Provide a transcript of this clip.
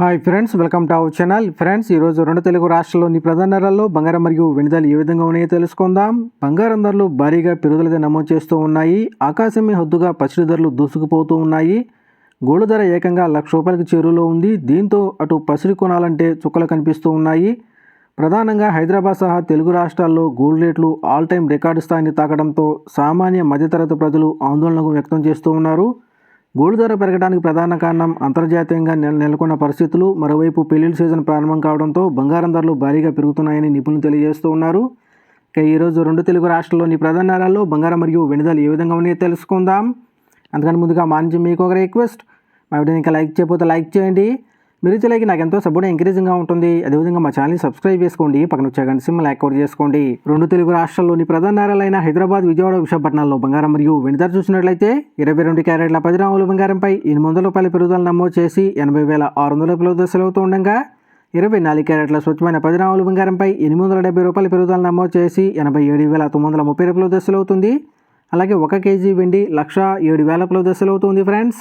Hi friends welcome to our channel. Friends ఈరోజు రెండు తెలుగు రాష్ట్రాల్లోని ప్రధాన నగరాల్లో బంగారం మరియు వెనుదలు ఏ విధంగా ఉన్నాయో తెలుసుకుందాం. బంగారం ధరలు భారీగా పెరుగుదలతో నమోదు చేస్తూ ఉన్నాయి. ఆకాశమే హద్దుగా పసిడి ధరలు దూసుకుపోతూ ఉన్నాయి. గోల్డ్ ధర ఏకంగా లక్ష రూపాయలకు చేరువలో ఉంది. దీంతో అటు పసిడి కొనాలంటే చుక్కలు కనిపిస్తూ ఉన్నాయి. ప్రధానంగా హైదరాబాద్ సహా తెలుగు రాష్ట్రాల్లో గోల్డ్ రేట్లు ఆల్ టైం రికార్డు స్థాయిని తాకడంతో సామాన్య మధ్యతరగతి ప్రజలు ఆందోళనకు వ్యక్తం చేస్తూ ఉన్నారు. గోల్డ్ ధర పెరగడానికి ప్రధాన కారణం అంతర్జాతీయంగా నెల నెలకొన్న పరిస్థితులు. మరోవైపు పెళ్ళిళ్ళ సీజన్ ప్రారంభం కావడంతో బంగారం ధరలు భారీగా పెరుగుతున్నాయని నిపుణులు తెలియజేస్తూ ఉన్నారు. ఇక ఈరోజు రెండు తెలుగు రాష్ట్రాల్లోని ప్రధాన నగరాల్లో బంగారం మరియు వెనుదలు ఏ విధంగా ఉన్నాయో తెలుసుకుందాం. అందుకని ముందుగా మా నుంచి మీకు ఒక రిక్వెస్ట్. మా వీడియోని ఇంకా లైక్ చేయకపోతే లైక్ చేయండి. మీరు ఇచ్చే నాకు ఎంతో సపోర్ట్ ఎంకరేజింగ్గా ఉంటుంది. అదేవిధంగా మా ఛానల్ని సబ్స్క్రైబ్ చేసుకోండి. పక్కన వచ్చే గంట సిమ్ యాక్టివేట్ చేసుకోండి. రెండు తెలుగు రాష్ట్రాల్లోని ప్రధాన నగరాలైన హైదరాబాద్ విజయవాడ విశాఖపట్నాల్లో బంగారం మరియు వెండి చూసినట్లయితే ఇరవై రెండు క్యారెట్ల పది గ్రాముల బంగారంపై ఎనిమిది వందల రూపాయల పెరుగుదల నమోదు చేసి ఎనభై వేల ఆరు వందల రూపాయల దశలు అవుతూ ఉండగా ఇరవై నాలుగు క్యారెట్ల స్వచ్ఛమైన పది గ్రాముల బంగారంపై ఎనిమిది వందల డెబ్బై రూపాయల పెరుగుదల నమోదు చేసి ఎనభై ఏడు వేల తొమ్మిది వందల ముప్పై రూపాయల దశలు అవుతుంది అలాగే ఒక కేజీ వెండి లక్ష ఏడు వేల దశలు అవుతుంది ఫ్రెండ్స్